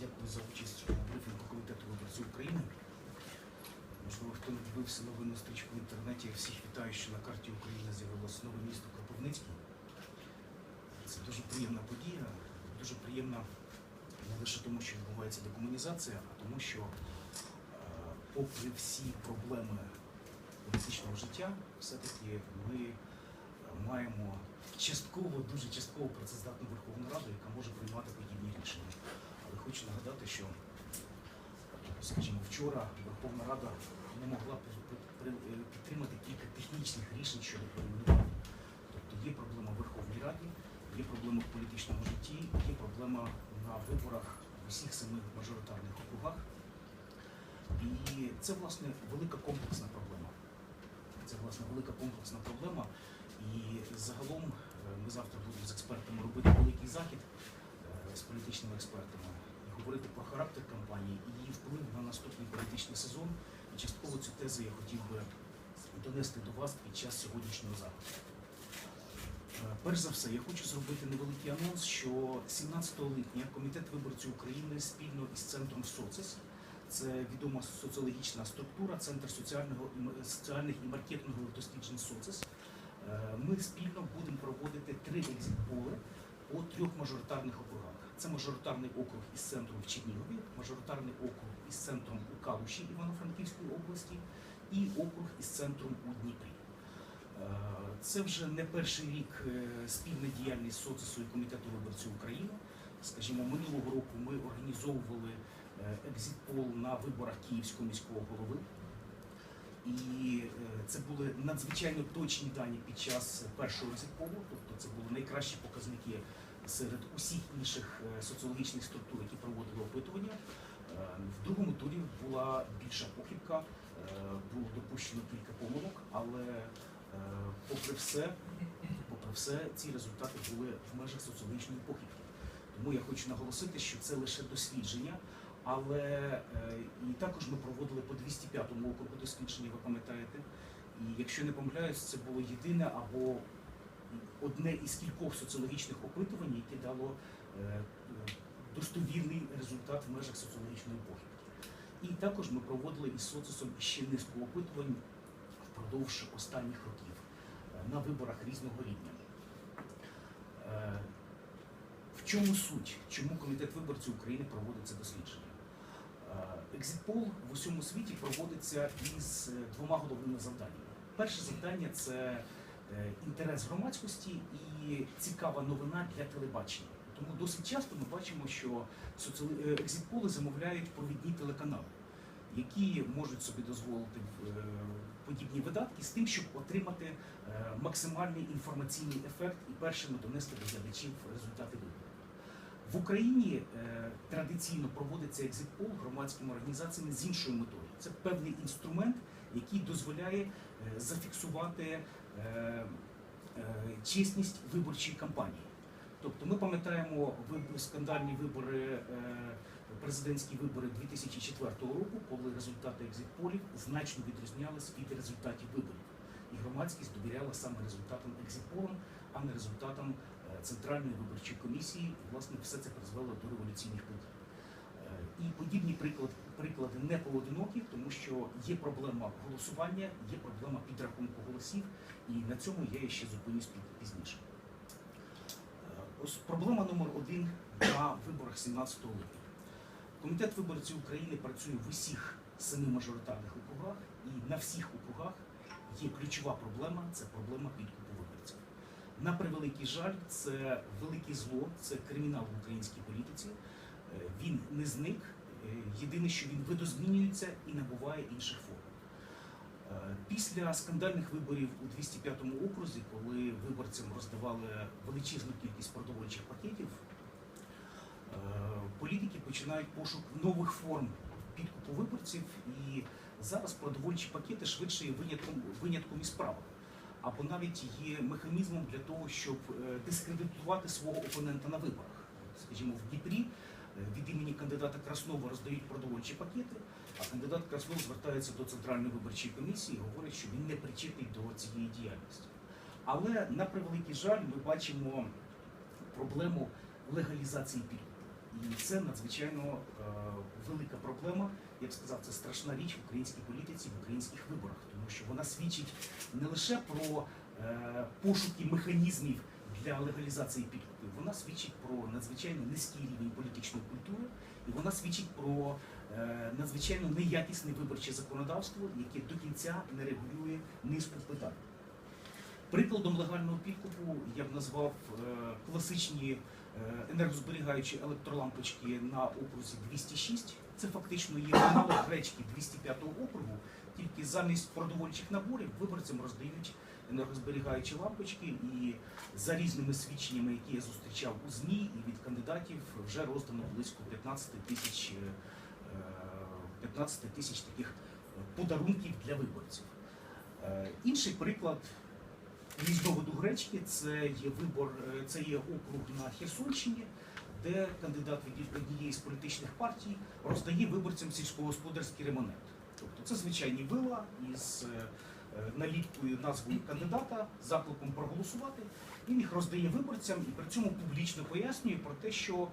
дякую за участь у брифінгу Комітету виборців України. Можливо, хто не дивився новину стрічку в інтернеті, я всіх вітаю, що на карті України з'явилось нове місто Кропивницький. Це дуже приємна подія, дуже приємна не лише тому, що відбувається декомунізація, а тому, що, е, попри всі проблеми політичного життя, все-таки ми е, маємо частково, дуже частково працездатну Верховну Раду, яка може приймати подібні рішення. Хочу нагадати, що, скажімо, вчора Верховна Рада не могла підтримати кілька технічних рішень щодо перейменування. Тобто є проблема в Верховній Раді, є проблема в політичному житті, є проблема на виборах в усіх семи мажоритарних округах. І це, власне, велика комплексна проблема. Це власне велика комплексна проблема. І загалом е, ми завтра будемо з експертами робити великий захід е, з політичними експертами говорити про характер кампанії і її вплив на наступний політичний сезон. І частково цю тезу я хотів би донести до вас під час сьогоднішнього заходу. Е, Перш за все, я хочу зробити невеликий анонс, що 17 липня Комітет виборців України спільно із центром СОЦИС це відома соціологічна структура, центр соціального соціальних і маркетингових досліджень СОЦИС. Е, Ми спільно будемо проводити три екзитполи по трьох мажоритарних округах. Це мажоритарний округ із центром в Чернігові, мажоритарний округ із центром у Калуші Івано-Франківської області і округ із центром у Дніпрі. Е, Це вже не перший рік е, спільна діяльність СОЦИСу і Комітету виборців України. Скажімо, минулого року ми організовували е, екзитпол на виборах Київського міського голови. І це були надзвичайно точні дані під час першого екзитполу, тобто це були найкращі показники серед усіх інших е, соціологічних структур, які проводили опитування. Е, В другому турі була більша похибка, е, було допущено кілька помилок, але попри все, попри все, ці результати були в межах соціологічної похибки. Тому я хочу наголосити, що це лише дослідження, але і також ми проводили по 205-му округу дослідження, ви пам'ятаєте. І якщо не помиляюсь, це було єдине або одне із кількох соціологічних опитувань, яке дало е, е, достовірний результат в межах соціологічної похибки. І також ми проводили із социсом ще низку опитувань впродовж останніх років е, на виборах різного рівня. В чому суть? Чому комітет виборців України проводить це дослідження? Екзитпол в усьому світі проводиться із двома головними завданнями. Перше завдання це інтерес громадськості і цікава новина для телебачення. Тому досить часто ми бачимо, що е, екзитполи замовляють провідні телеканали, які можуть собі дозволити е, подібні видатки з тим, щоб отримати е, максимальний інформаційний ефект і першими донести до глядачів результати виборів. В Україні е, традиційно проводиться екзитпол громадськими організаціями з іншою метою. Це певний інструмент, який дозволяє е, зафіксувати е, е, чесність виборчої кампанії. Тобто ми пам'ятаємо скандальні вибори, е, президентські вибори 2004 року, коли результати екзитполів значно відрізнялись від результатів виборів. І громадськість довіряла саме результатам екзитполам, а не результатам е, Центральної виборчої комісії. І, власне, все це призвело до революційних подій. І подібні приклад, приклади не поодинокі, тому що є проблема голосування, є проблема підрахунку голосів, і на цьому я ще зупинюсь пізніше. Е, Ось проблема номер один на виборах 17 липня. Комітет виборців України працює в усіх семи мажоритарних округах, і на всіх округах є ключова проблема це проблема підкупу виборців. На превеликий жаль, це велике зло, це кримінал в українській політиці. Е, Він не зник. Е, Єдине, що він видозмінюється і набуває інших форм. Е, Після скандальних виборів у 205 окрузі, коли виборцям роздавали величезну кількість продовольчих пакетів, політики починають пошук нових форм підкупу виборців, і зараз продовольчі пакети швидше є винятком, винятком із правил. Або навіть є механізмом для того, щоб дискредитувати свого опонента на виборах. Скажімо, в Дніпрі від імені кандидата Краснова роздають продовольчі пакети, а кандидат Краснов звертається до Центральної виборчої комісії і говорить, що він не причетний до цієї діяльності. Але на превеликий жаль, ми бачимо проблему легалізації підкупу. І це надзвичайно е, велика проблема. Я б сказав, це страшна річ в українській політиці, в українських виборах, тому що вона свідчить не лише про е, пошуки механізмів для легалізації підкупів, вона свідчить про надзвичайно низький рівень політичної культури, і вона свідчить про е, надзвичайно неякісне виборче законодавство, яке до кінця не регулює низку питань. Прикладом легального підкупу я б назвав е, класичні е, енергозберігаючі електролампочки на окрузі 206. Це фактично є аналог гречки 205 округу, тільки замість продовольчих наборів виборцям роздають енергозберігаючі лампочки, і за різними свідченнями, які я зустрічав у ЗМІ і від кандидатів, вже роздано близько 15 тисяч е, е, 15 тисяч таких подарунків для виборців. Е, Інший приклад різновиду гречки це є вибор, е, це є округ на Херсонщині, де кандидат від однієї з політичних партій роздає виборцям сільськогосподарський ремонент. Тобто це звичайні вила із наліпкою назвою кандидата, закликом проголосувати. Він їх роздає виборцям і при цьому публічно пояснює про те, що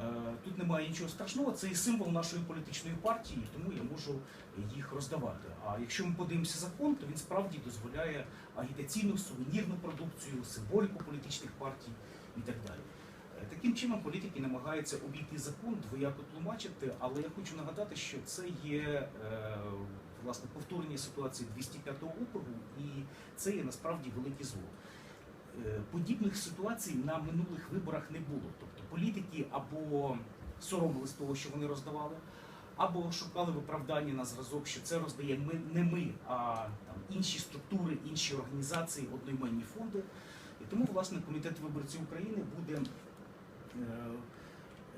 е, тут немає нічого страшного, це і символ нашої політичної партії, тому я можу їх роздавати. А якщо ми подивимося закон, то він справді дозволяє агітаційну сувенірну продукцію, символіку політичних партій і так далі. Е, Таким чином політики намагаються обійти закон, двояко тлумачити, але я хочу нагадати, що це є е, власне повторення ситуації 205 округу, і це є насправді велике зло. Е, Подібних ситуацій на минулих виборах не було. Тобто політики або соромились того, що вони роздавали, або шукали виправдання на зразок, що це роздає ми не ми, а там інші структури, інші організації, одноіменні фонди. І тому, власне, комітет виборців України буде е,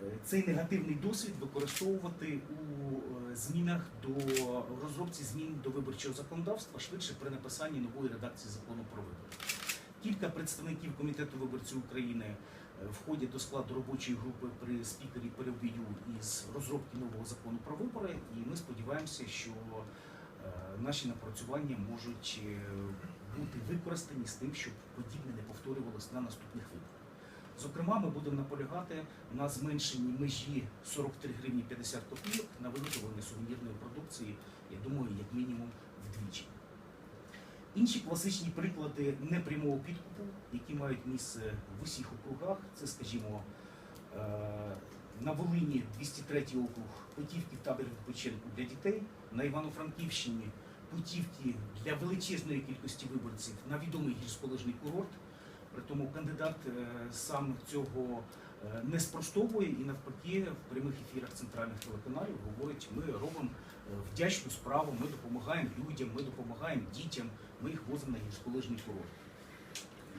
е, цей негативний досвід використовувати у змінах до розробці змін до виборчого законодавства швидше при написанні нової редакції закону про вибори. Кілька представників комітету виборців України е, входять до складу робочої групи при спікері Перебію із розробки нового закону про вибори, і ми сподіваємося, що е, наші напрацювання можуть е, бути використані з тим, щоб подібне не повторювалося на наступних виборах. Зокрема, ми будемо наполягати на зменшенні межі 43 гривні 50 копійок на виготовлення сувенірної продукції, я думаю, як мінімум вдвічі. Інші класичні приклади непрямого підкупу, які мають місце в усіх округах, це, скажімо, е, на Волині 203 округ путівки в табір відпочинку для дітей, на Івано-Франківщині путівки для величезної кількості виборців на відомий гірськолижний курорт. При тому кандидат е, сам цього е, не спростовує і навпаки в прямих ефірах центральних телеканалів говорить, ми робимо е, вдячну справу, ми допомагаємо людям, ми допомагаємо дітям, ми їх возимо на гірськолижний курорт.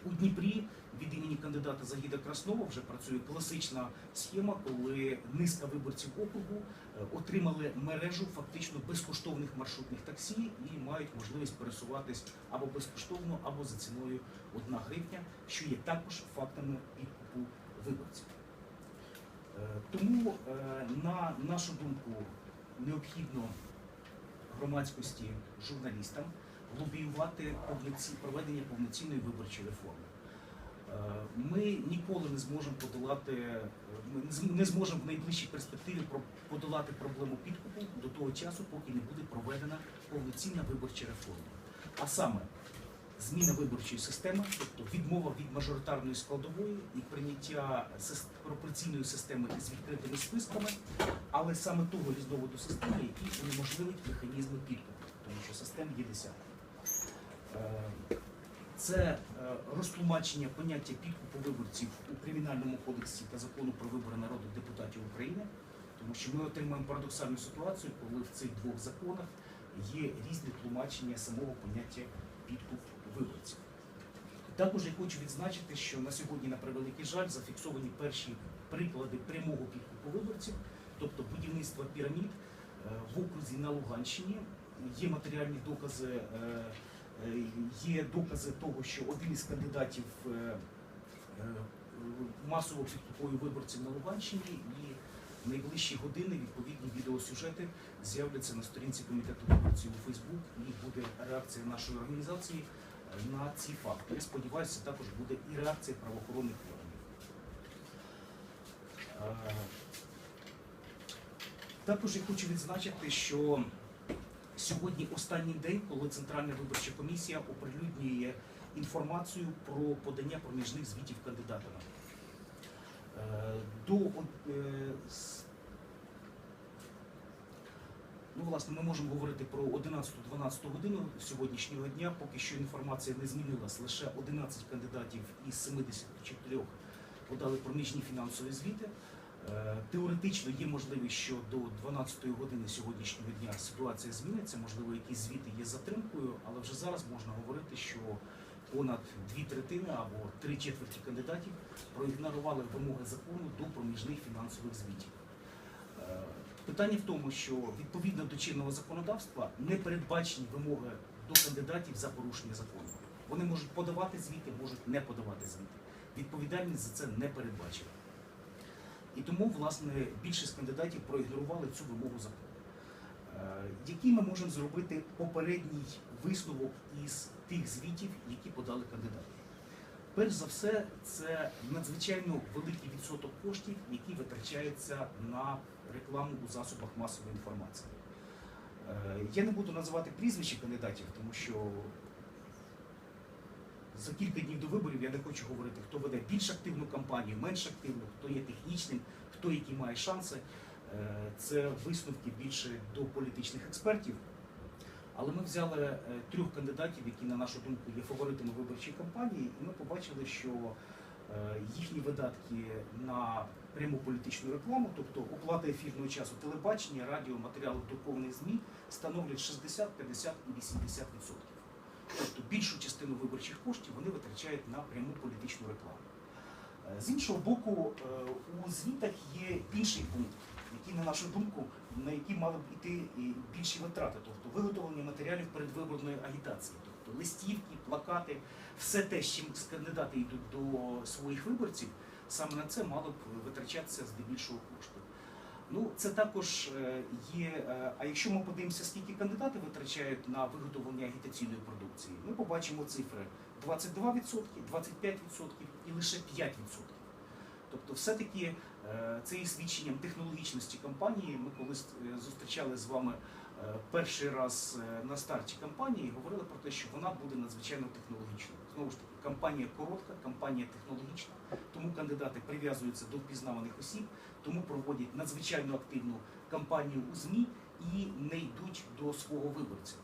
У Дніпрі від імені кандидата Загіда Краснова вже працює класична схема, коли низка виборців округу е, отримали мережу фактично безкоштовних маршрутних таксі і мають можливість пересуватись або безкоштовно, або за ціною 1 гривня, що є також фактами підкупу виборців. Е, Тому, е, на нашу думку, необхідно громадськості журналістам лобіювати проведення повноцінної виборчої реформи. Е, Ми ніколи не зможемо подолати, е, не зможемо в найближчій перспективі подолати проблему підкупу до того часу, поки не буде проведена повноцінна виборча реформа. А саме зміна виборчої системи, тобто відмова від мажоритарної складової і прийняття пропорційної системи із відкритими списками, але саме того різновиду системи, який унеможливить механізми підкупу, тому що систем є десятки. Це е, розтлумачення поняття підкупу виборців у кримінальному кодексі та закону про вибори народних депутатів України, тому що ми отримуємо парадоксальну ситуацію, коли в цих двох законах є різне тлумачення самого поняття підкуп виборців. Також я хочу відзначити, що на сьогодні, на превеликий жаль, зафіксовані перші приклади прямого підкупу виборців, тобто будівництва пірамід е, в окрузі на Луганщині. Є матеріальні докази, е, є докази того, що один із кандидатів е, е, масово підкуповує виборців на Луганщині, і в найближчі години відповідні відеосюжети з'являться на сторінці комітету виборців у Фейсбук, і буде реакція нашої організації е, на ці факти. Я сподіваюся, також буде і реакція правоохоронних органів. Е, Також я хочу відзначити, що сьогодні останній день, коли Центральна виборча комісія оприлюднює інформацію про подання проміжних звітів кандидатами. Е, До е, Ну, власне, ми можемо говорити про 11-12 годину сьогоднішнього дня. Поки що інформація не змінилась. Лише 11 кандидатів із 74 подали проміжні фінансові звіти. Е, Теоретично є можливість, що до 12-ї години сьогоднішнього дня ситуація зміниться. Можливо, якісь звіти є затримкою, але вже зараз можна говорити, що понад дві третини або три четверті кандидатів проігнорували вимоги закону до проміжних фінансових звітів. Е, Питання в тому, що відповідно до чинного законодавства не передбачені вимоги до кандидатів за порушення закону. Вони можуть подавати звіти, можуть не подавати звіти. Відповідальність за це не передбачена. І тому, власне, більшість кандидатів проігнорували цю вимогу закону. Е, Який ми можемо зробити попередній висновок із тих звітів, які подали кандидати? Перш за все, це надзвичайно великий відсоток коштів, які витрачаються на рекламу у засобах масової інформації. Е, Я не буду називати прізвища кандидатів, тому що за кілька днів до виборів я не хочу говорити, хто веде більш активну кампанію, менш активну, хто є технічним, хто які має шанси. Е, Це висновки більше до політичних експертів. Але ми взяли е, трьох кандидатів, які, на нашу думку, є фаворитами виборчої кампанії, і ми побачили, що е, їхні видатки на пряму політичну рекламу, тобто оплата ефірного часу телебачення, радіо, матеріали друкованих ЗМІ, становлять 60, 50 і 80 Тобто більшу частину виборчих коштів вони витрачають на пряму політичну рекламу. Е, З іншого боку, е, у звітах є інший пункт, який, на нашу думку, на який мали б іти і більші витрати, тобто виготовлення матеріалів передвиборної агітації, тобто листівки, плакати, все те, з чим кандидати йдуть до своїх виборців, саме на це мало б витрачатися здебільшого коштів. Ну, це також е, є. е, А якщо ми подивимося, скільки кандидати витрачають на виготовлення агітаційної продукції, ми побачимо цифри 22%, 25% і лише 5%. Тобто, все-таки е, це є свідченням технологічності компанії. Ми колись е, зустрічали з вами перший раз на старті кампанії і говорили про те, що вона буде надзвичайно технологічною. Знову ж таки, кампанія коротка, кампанія технологічна, тому кандидати прив'язуються до впізнаваних осіб, тому проводять надзвичайно активну кампанію у ЗМІ і не йдуть до свого виборця.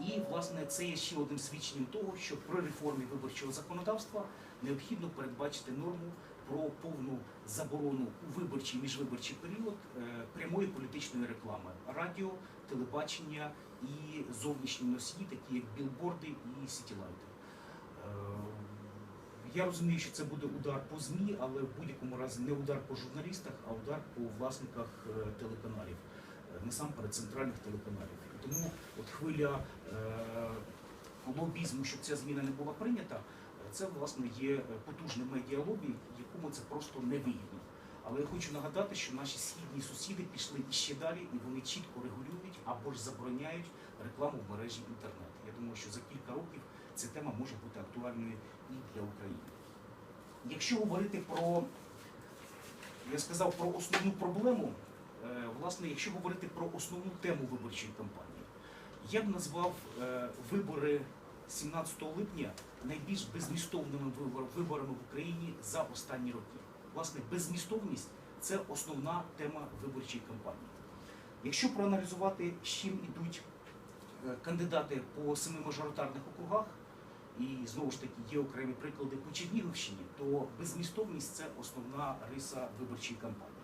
І, власне, це є ще одним свідченням того, що при реформі виборчого законодавства необхідно передбачити норму про повну заборону у виборчий міжвиборчий період е, прямої політичної реклами радіо, телебачення і зовнішні носії, такі як білборди і сітілайти. Я розумію, що це буде удар по ЗМІ, але в будь-якому разі не удар по журналістах, а удар по власниках е, телеканалів, е, насамперед центральних телеканалів. І тому от хвиля е, лобізму, щоб ця зміна не була прийнята, е, це власне є е, потужним медіалобі, якому це просто не вигідно. Але я хочу нагадати, що наші східні сусіди пішли іще далі, і вони чітко регулюють або ж забороняють рекламу в мережі інтернет. Я думаю, що за кілька років ця тема може бути актуальною і для України. Якщо говорити про, я сказав про основну проблему, е, власне, якщо говорити про основну тему виборчої кампанії, я б назвав е, вибори 17 липня найбільш беззмістовними вибор- виборами в Україні за останні роки. Власне, беззмістовність це основна тема виборчої кампанії. Якщо проаналізувати, з чим ідуть е, кандидати по семи мажоритарних округах, і знову ж таки є окремі приклади по Чернігівщині, то беззмістовність це основна риса виборчої кампанії.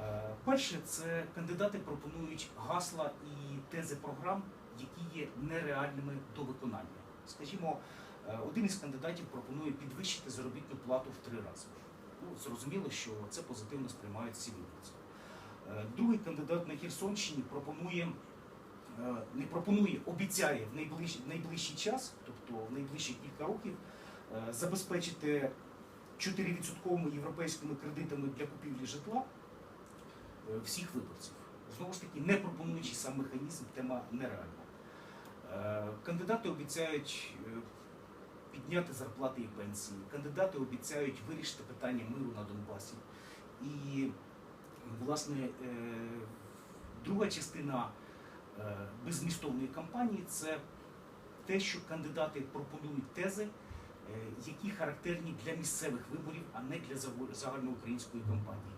Е, Перше, це кандидати пропонують гасла і тези програм, які є нереальними до виконання. Скажімо, е, один із кандидатів пропонує підвищити заробітну плату в три рази. Ну, зрозуміло, що це позитивно сприймають всі виборці. Е, Другий кандидат на Херсонщині пропонує, не пропонує, обіцяє в найближчий, в найближчий час, тобто в найближчі кілька років, е, забезпечити 4% європейськими кредитами для купівлі житла е, всіх виборців. Знову ж таки, не пропонуючи сам механізм, тема нереальна. Е, Кандидати обіцяють підняти зарплати і пенсії. Кандидати обіцяють вирішити питання миру на Донбасі. І Власне, друга частина беззмістовної кампанії це те, що кандидати пропонують тези, е, які характерні для місцевих виборів, а не для загальноукраїнської кампанії.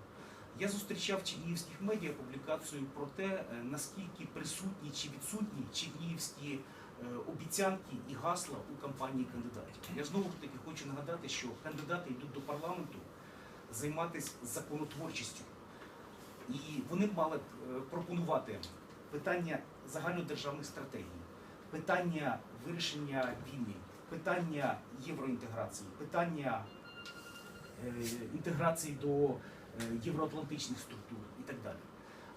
Я зустрічав чернігівських медіа публікацію про те, е, наскільки присутні чи відсутні чернігівські е, обіцянки і гасла у кампанії кандидатів. Я знову ж таки хочу нагадати, що кандидати йдуть до парламенту займатися законотворчістю. І вони мали пропонувати питання загальнодержавних стратегій, питання вирішення війни, питання євроінтеграції, питання е, інтеграції до е, євроатлантичних структур і так далі.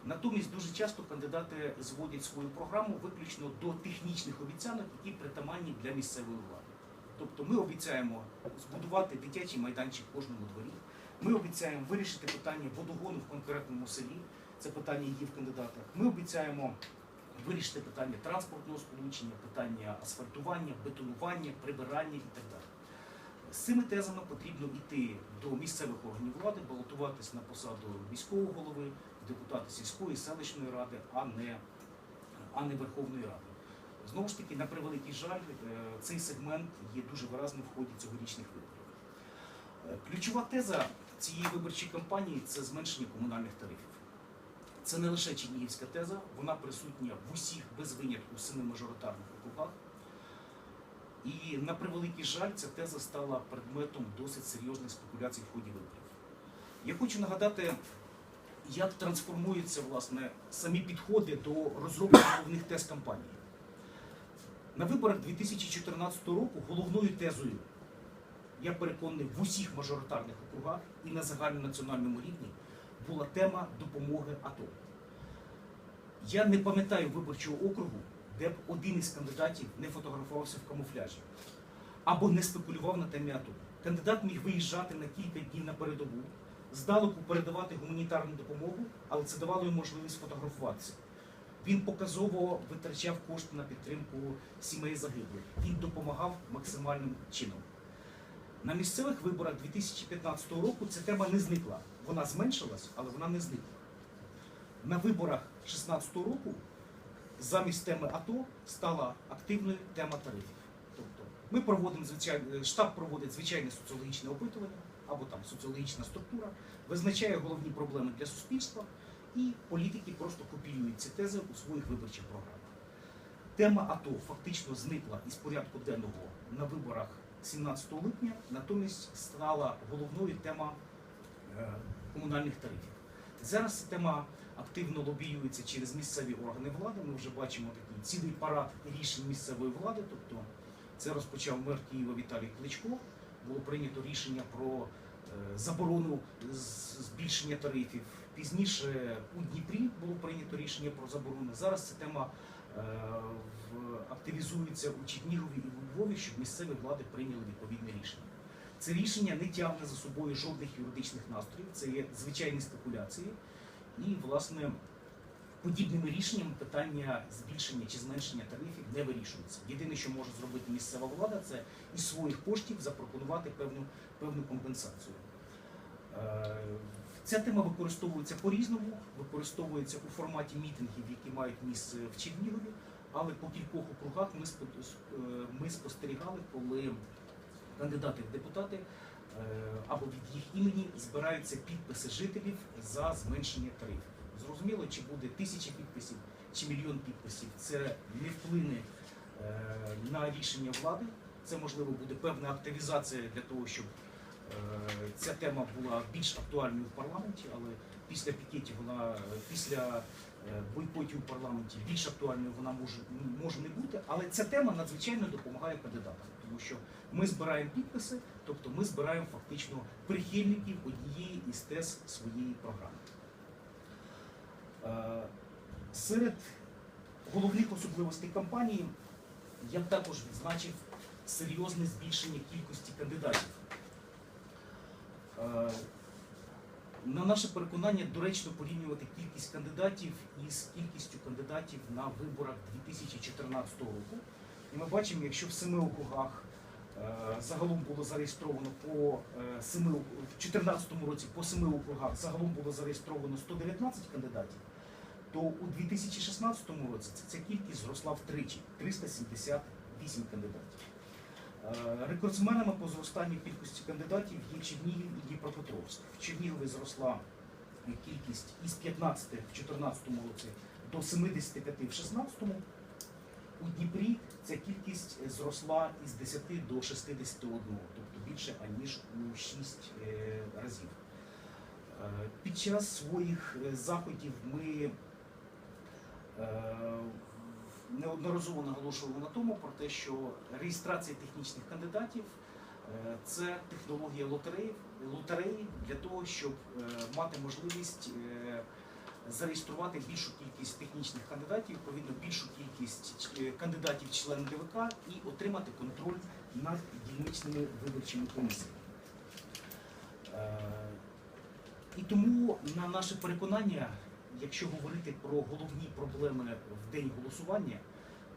Натомість дуже часто кандидати зводять свою програму виключно до технічних обіцянок, які притаманні для місцевої влади. Тобто ми обіцяємо збудувати дитячий майданчик в кожному дворі. Ми обіцяємо вирішити питання водогону в конкретному селі. Це питання є в кандидатах. Ми обіцяємо вирішити питання транспортного сполучення, питання асфальтування, бетонування, прибирання і так далі. З цими тезами потрібно йти до місцевих органів влади, балотуватись на посаду міського голови, депутата сільської селищної ради, а не, а не Верховної Ради. Знову ж таки, на превеликий жаль, е, цей сегмент є дуже виразним в ході цьогорічних виборів. Е, Ключова теза цієї виборчої кампанії це зменшення комунальних тарифів. Це не лише Чернігівська теза, вона присутня в усіх без винятку семи мажоритарних округах. І на превеликий жаль, ця теза стала предметом досить серйозних спекуляцій в ході виборів. Я хочу нагадати, як трансформуються власне самі підходи до розробки головних тез кампанії. На виборах 2014 року головною тезою, я переконаний, в усіх мажоритарних округах і на загальнонаціональному рівні була тема допомоги АТО. Я не пам'ятаю виборчого округу, де б один із кандидатів не фотографувався в камуфляжі або не спекулював на темі АТО. Кандидат міг виїжджати на кілька днів на передову, здалеку передавати гуманітарну допомогу, але це давало йому можливість фотографуватися. Він показово витрачав кошти на підтримку сімей загиблих. Він допомагав максимальним чином. На місцевих виборах 2015 року ця тема не зникла. Вона зменшилась, але вона не зникла. На виборах 2016 року замість теми АТО стала активною тема тарифів. Тобто ми проводимо звичайно, штаб проводить звичайне соціологічне опитування або там соціологічна структура, визначає головні проблеми для суспільства, і політики просто копіюють ці тези у своїх виборчих програмах. Тема АТО фактично зникла із порядку денного на виборах 17 липня, натомість стала головною тема е, комунальних тарифів. Зараз тема активно лобіюється через місцеві органи влади. Ми вже бачимо такий цілий парад рішень місцевої влади. Тобто це розпочав мер Києва Віталій Кличко. Було прийнято рішення про е, заборону збільшення тарифів. Пізніше у Дніпрі було прийнято рішення про заборону. Зараз ця тема е, активізується у Чернігові і у Львові, щоб місцеві влади прийняли відповідне рішення. Це рішення не тягне за собою жодних юридичних настроїв, це є звичайні спекуляції. І, власне, подібними рішеннями питання збільшення чи зменшення тарифів не вирішується. Єдине, що може зробити місцева влада, це із своїх коштів запропонувати певну, певну компенсацію. Е, Ця тема використовується по-різному, використовується у форматі мітингів, які мають місце в Чернігові, але по кількох округах ми, е, ми спостерігали, коли кандидати в депутати е, або від їх імені збираються підписи жителів за зменшення тарифів. Зрозуміло, чи буде тисяча підписів, чи мільйон підписів. Це не вплине е, на рішення влади. Це можливо буде певна активізація для того, щоб е, ця тема була більш актуальною в парламенті, але після пікетів вона е, після е, бойкотів у парламенті більш актуальною вона може, може не бути. Але ця тема надзвичайно допомагає кандидатам, тому що ми збираємо підписи, тобто ми збираємо фактично прихильників однієї із тез своєї програми. Е, Серед головних особливостей кампанії я б також відзначив серйозне збільшення кількості кандидатів. Е, На наше переконання доречно порівнювати кількість кандидатів із кількістю кандидатів на виборах 2014 року. І ми бачимо, якщо в семи округах Е, Загалом було зареєстровано по е, семи в 2014 році по семи округах загалом було зареєстровано 119 кандидатів. То у 2016 році ця кількість зросла втричі 378 кандидатів. Е, Рекордсменами по зростанню кількості кандидатів є Чернігів і Дніпропетровськ. В Чернігові зросла кількість із 15 в 2014 році до 75 в 2016. У Дніпрі ця кількість е, зросла із 10 до 61, тобто більше аніж у 6 е, разів. Е, Під час своїх е, заходів ми е, неодноразово наголошували на тому про те, що реєстрація технічних кандидатів е, це технологія лотереї, для того, щоб е, мати можливість е, зареєструвати більшу кількість технічних кандидатів, відповідно більшу кількість кандидатів членів ДВК і отримати контроль над дільничними виборчими комісіями. І тому, на наше переконання, якщо говорити про головні проблеми в день голосування,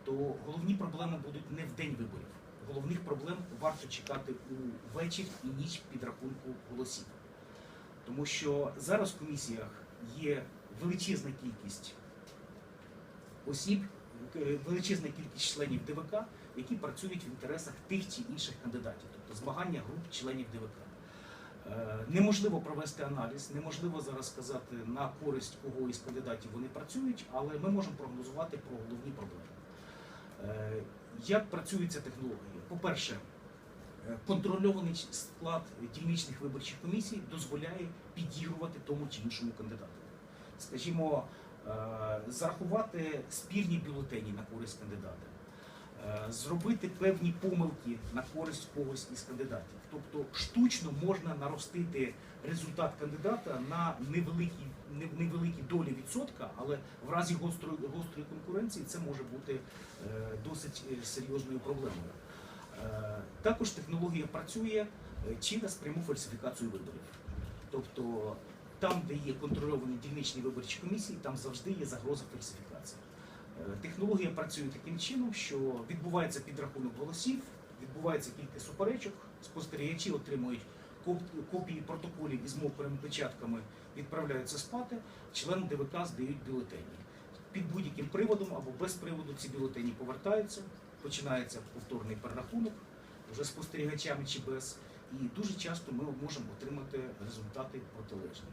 то головні проблеми будуть не в день виборів. Головних проблем варто чекати у вечір і ніч підрахунку голосів. Тому що зараз в комісіях є величезна кількість осіб, е, величезна кількість членів ДВК, які працюють в інтересах тих чи інших кандидатів, тобто змагання груп членів ДВК. Е, Неможливо провести аналіз, неможливо зараз сказати на користь кого із кандидатів вони працюють, але ми можемо прогнозувати про головні проблеми. Е, Як працює ця технологія? По-перше, е, контрольований склад дільничних виборчих комісій дозволяє підігрувати тому чи іншому кандидату. Скажімо, зарахувати спірні бюлетені на користь кандидата, зробити певні помилки на користь когось із кандидатів. Тобто штучно можна наростити результат кандидата на невеликій не- невеликій долі відсотка, але в разі гострої, гострої конкуренції це може бути е, досить е, серйозною проблемою. Е, Також технологія працює е, через пряму фальсифікацію виборів. Тобто там, де є контрольовані дільничні виборчі комісії, там завжди є загроза фальсифікації. Е, Технологія працює таким чином, що відбувається підрахунок голосів, відбувається кілька суперечок, спостерігачі отримують копії протоколів із мокрими печатками, відправляються спати, члени ДВК здають бюлетені. Під будь-яким приводом або без приводу ці бюлетені повертаються, починається повторний перерахунок вже спостерігачами чи без. І дуже часто ми можемо отримати результати протилежні.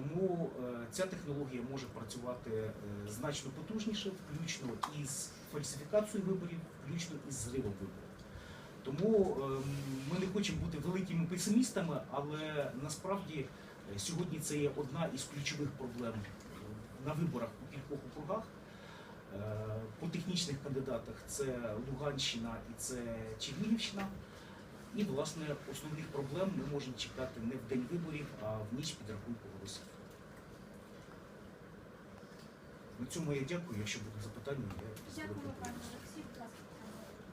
Тому е, ця технологія може працювати е, значно потужніше, включно із фальсифікацією виборів, включно із зривом виборів. Тому е, ми не хочемо бути великими песимістами, але насправді сьогодні це є одна із ключових проблем на виборах у кількох округах. По технічних кандидатах це Луганщина і це Чернігівщина. І, власне, основних проблем ми можемо чекати не в день виборів, а в ніч підрахунку голосів. На цьому я дякую. Якщо будуть запитання, я Дякую, пане